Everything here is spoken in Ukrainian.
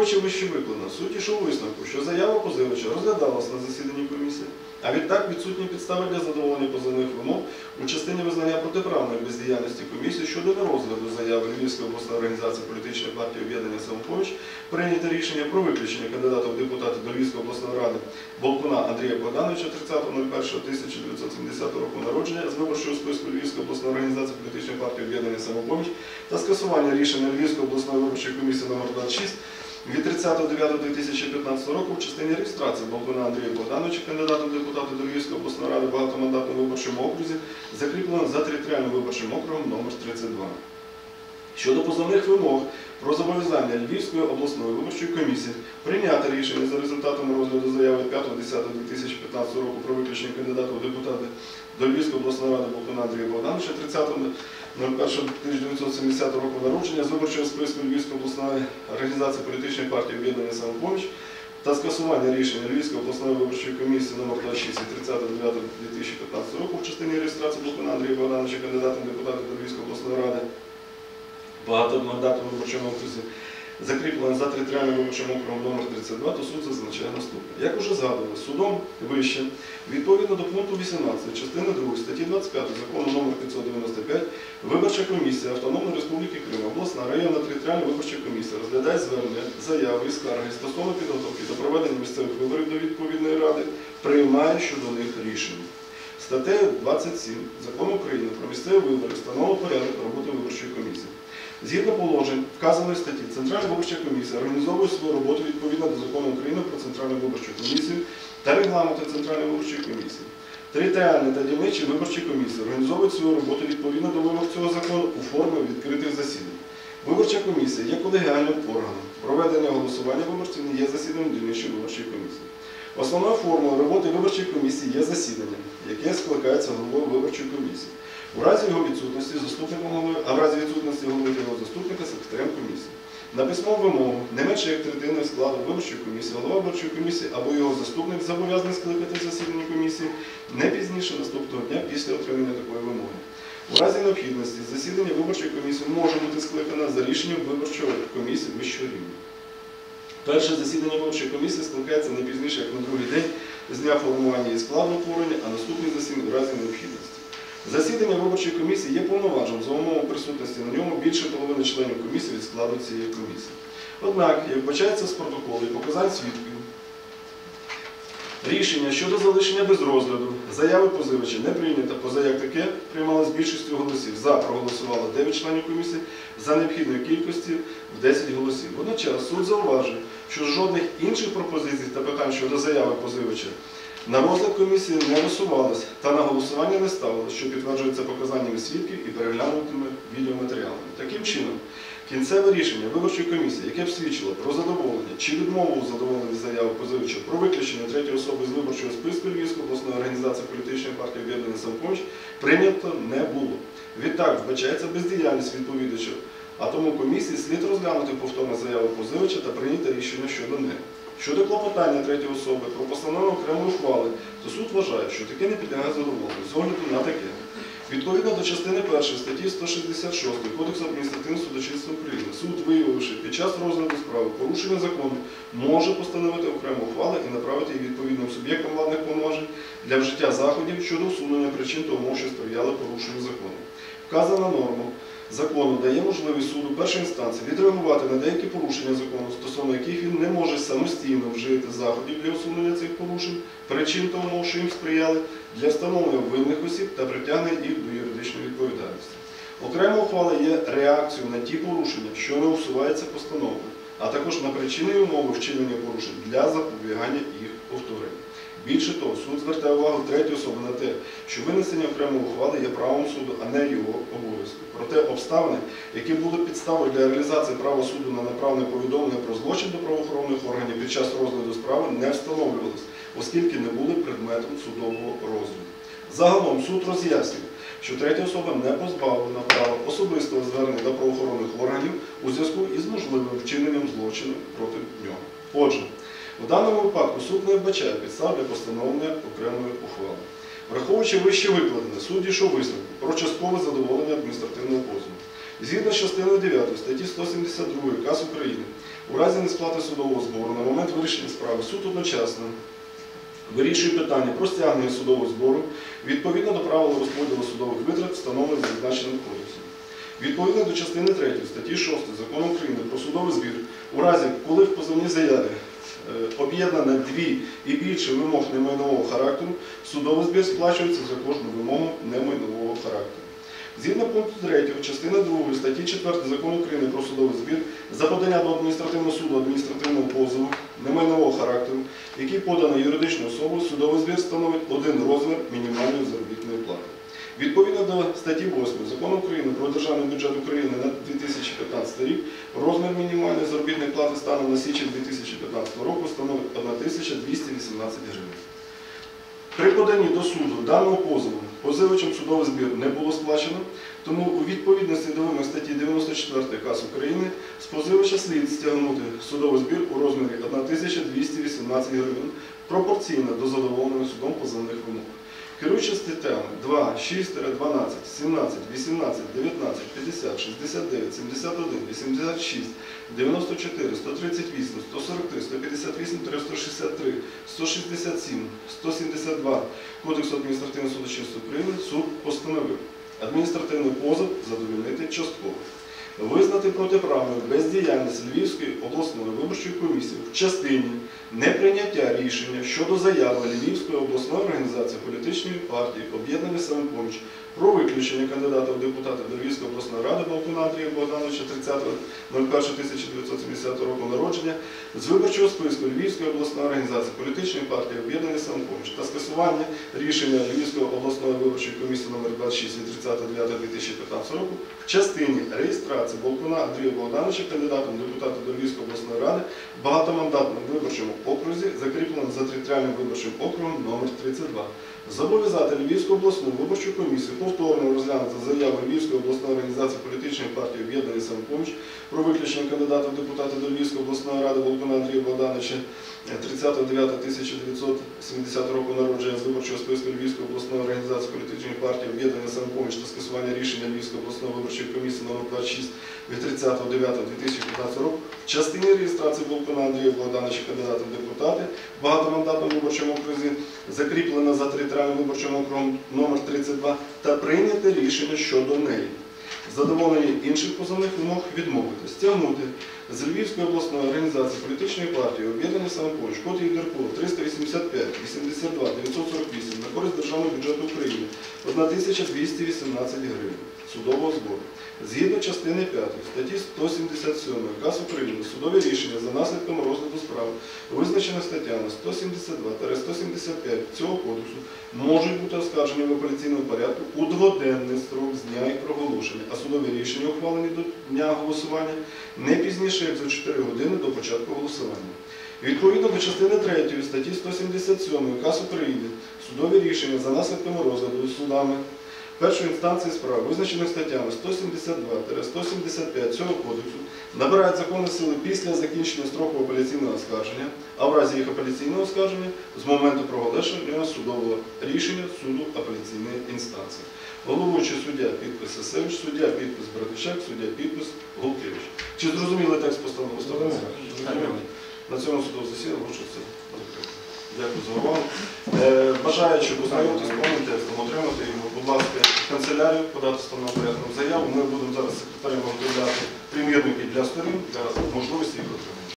Враховуючи вище викладено, суд ішов висновку, що заява позивача розглядалась на засіданні комісії, а відтак відсутні підстави для задоволення позивних вимог у частині визнання протиправної бездіяльності комісії щодо нерозгляду заяви Львівської обласної організації політичної партії об'єднання «Самопоміч» прийняти рішення про виключення кандидата в депутати до Львівської обласної ради Болкуна Андрія Богдановича 30.01.1970 року народження з виборчого списку Львівської обласної організації політичної партії об'єднання «Самопоміч» та скасування рішення Львівської обласної виборчої комісії номер 26 від 30.09.2015 року в частині реєстрації Болдуна Андрія Богдановича, кандидата в депутати до обласної ради в багатомандатному виборчому окрузі, закріплено за територіальним виборчим округом номер 32. Щодо позовних вимог про зобов'язання Львівської обласної виборчої комісії прийняти рішення за результатами розгляду заяви 5.10.2015 року про виключення кандидата у депутати до Львівської обласної ради Болкуна Андрія Богдановича 30.01.1970 року народження з виборчого списку Львівської обласної організації політичної партії об'єднання «Самопоміч» та скасування рішення Львівської обласної виборчої комісії номер 26 30.09.2015 року в частині реєстрації Болкуна Андрія Богдановича кандидатом в депутати до Львівської обласної ради багатомандатному виборчому окрузі, закріплено за територіальним виборчим округом номер 32, то суд зазначає наступне. Як уже згадували, судом вище, відповідно до пункту 18 частини 2 статті 25 закону номер 595, виборча комісія Автономної Республіки Крим, обласна районна територіальна виборча комісія розглядає звернення, заяви і скарги стосовно підготовки до проведення місцевих виборів до відповідної ради, приймає щодо них рішення. Статтею 27 Закону України про місцеві вибори встановлено порядок роботи виборчої комісії. Згідно положень вказаної статті, Центральна виборча комісія організовує свою роботу відповідно до закону України про Центральну виборчу комісію та регламенту Центральної виборчої комісії. Територіальні та дільничі виборчі комісії організовують свою роботу відповідно до вимог цього закону у формі відкритих засідань. Виборча комісія є колегіальним органом. Проведення голосування виборців не є засіданням дільничої виборчої комісії. Основною формою роботи виборчої комісії є засідання, яке скликається головою виборчої комісії. У разі його відсутності заступником голови, а в разі відсутності голови його заступника секретарем комісії. На письмову вимогу не менше як третиною складу виборчої комісії, голова виборчої комісії або його заступник зобов'язаний скликати засідання комісії не пізніше наступного дня після отримання такої вимоги. У разі необхідності засідання виборчої комісії може бути скликане за рішенням виборчої комісії вищого рівня. Перше засідання виборчої комісії скликається не пізніше, як на другий день з дня формування і складу утворення, а наступне засідання в разі необхідності. Засідання виборчої комісії є повноважним за умови присутності на ньому більше половини членів комісії від складу цієї комісії. Однак, як вбачається з протоколу і показань свідків, рішення щодо залишення без розгляду заяви позивача не прийнято, поза як таке приймалось більшістю голосів. За проголосувало 9 членів комісії, за необхідної кількості в 10 голосів. Водночас суд зауважує, що жодних інших пропозицій та питань щодо заяви позивача на розгляд комісії не висувалось та на голосування не ставилось, що підтверджується показаннями свідків і переглянутими відеоматеріалами. Таким чином, кінцеве рішення виборчої комісії, яке б свідчило про задоволення чи відмову у задоволенні заяви позивача про виключення третьої особи з виборчого списку Львівської обласної організації політичної партії об'єднання «Самопоміч» прийнято не було. Відтак вбачається бездіяльність відповідача, а тому комісії слід розглянути повторну заяву позивача та прийняти рішення щодо неї. Щодо клопотання третьої особи про постанову окремої ухвали, то суд вважає, що таке не підлягає задоволенню з огляду на таке. Відповідно до частини 1 статті 166 Кодексу адміністративного судочинства України, суд, виявивши під час розгляду справи порушення закону, може постановити окрему ухвалу і направити її відповідним суб'єктам владних повноважень для вжиття заходів щодо усунення причин та що сприяли порушенню закону. Вказана норма закону дає можливість суду першої інстанції відреагувати на деякі порушення закону, стосовно яких він не може самостійно вжити заходів для усунення цих порушень, причин та умов, що їм сприяли, для встановлення винних осіб та притягнення їх до юридичної відповідальності. Окрема ухвала є реакцією на ті порушення, що не усуваються постановою, а також на причини і умови вчинення порушень для запобігання їх повторення. Більше того, суд звертає увагу третьої особи на те, що винесення окремої ухвали є правом суду, а не його обов'язком. Проте обставини, які були підставою для реалізації права суду на направлене повідомлення про злочин до правоохоронних органів під час розгляду справи не встановлювалися, оскільки не були предметом судового розгляду. Загалом суд роз'яснює, що третя особа не позбавлена права особистого звернення до правоохоронних органів у зв'язку із можливим вчиненням злочину проти нього. Отже, в даному випадку суд не вбачає підстав для постановлення окремої ухвали. Враховуючи вище викладене, суд дійшов висновку про часткове задоволення адміністративного позову. Згідно з частиною 9 статті 172 КАС України, у разі несплати судового збору на момент вирішення справи суд одночасно вирішує питання про стягнення судового збору відповідно до правил розподілу судових витрат, встановлених зазначеним кодексом. Відповідно до частини 3 статті 6 Закону України про судовий збір, у разі, коли в позовній заяві е, об'єднано дві і більше вимог немайнового характеру, судовий збір сплачується за кожну вимогу немайнового характеру. Згідно пункту 3 частини 2 статті 4 Закону України про судовий збір за подання до адміністративного суду адміністративного позову немайнового характеру, який подано юридичною особою, судовий збір становить один розмір мінімальної заробітної плати. Відповідно до статті 8 Закону України про державний бюджет України на 2015 рік, розмір мінімальної заробітної плати станом на січень 2015 року становить 1218 гривень. При поданні до суду даного позову позивачем судовий збір не було сплачено, тому у відповідності до вимог статті 94 КАС України з позивача слід стягнути судовий збір у розмірі 1218 гривень пропорційно до задоволених судом позовних вимог. Керуючи статтями 2, 6, 12, 17, 18, 19, 50, 69, 71, 86, 94, 138, 143, 158, 363, 167, 172 Кодексу адміністративного судочинства України суд постановив адміністративний позов задовольнити частково. Визнати протиправною бездіяльність Львівської обласної виборчої комісії в частині неприйняття рішення щодо заяви Львівської обласної організації політичної партії Об'єднання самопоміч про виключення кандидата в депутати до Львівської обласної ради Балкуна Андрія Богдановича 30.01.1970 року народження з виборчого списку Львівської обласної організації політичної партії Об'єднання самопоміч та скасування рішення Львівської обласної виборчої комісії номер 26 від 30.09.2015 року в частині реєстрації Балкуна Андрія Богдановича кандидатом в депутати до Львівської обласної ради в багатомандатному виборчому окрузі, закріпленому за територіальним виборчим округом номер 32. Зобов'язати Львівську обласну виборчу комісію повторно розглянути заяву Львівської обласної організації політичної партії Об'єднання самопоміч про виключення кандидата в депутати до Львівської обласної ради Волкуна Андрія Богдановича 30.09.1970 року народження з виборчого списку Львівської обласної організації політичної партії Об'єднання самопоміч та скасування рішення Львівської обласної виборчої комісії номер 26 від 30.09.2015 року в частині реєстрації Волкуна Андрія Богдановича кандидата в депутати в багатомандатному виборчому окрузі закріплена за територіальним виборчим округом номер 32 та прийняти рішення щодо неї. Задоволені інших позовних вимог відмовити, стягнути з Львівської обласної організації політичної партії об'єднання самопоміч, код ЄДРПО 385 82 948 на користь державного бюджету України 1218 гривень судового збору. Згідно частини 5 статті 177 КАС України судові рішення за наслідком розгляду справ, визначених статтями 172-175 цього кодексу, можуть бути оскаржені в апеляційному порядку у дводенний строк з дня їх проголошення, а судові рішення, ухвалені до дня голосування, не пізніше як за 4 години до початку голосування. Відповідно до частини 3 статті 177 КАС України судові рішення за наслідками розгляду судами першої інстанції справ, визначених статтями 172-175 цього кодексу, набирають законної сили після закінчення строку апеляційного оскарження, а в разі їх апеляційного оскарження з моменту проголошення судового рішення суду апеляційної інстанції. Головуючий суддя підпис Сесевич, суддя підпис Братичак, суддя підпис Голкевич. Чи зрозуміли текст постанови? Зрозуміли. На цьому прошу це закрити. Дякую за увагу. Бажаю, Бажаючи познайомитися з повним отримати його, будь ласка, канцелярію, подати встановлену порядку заяву. Ми будемо зараз секретарем розглядати примірники для сторін для можливості їх отримання.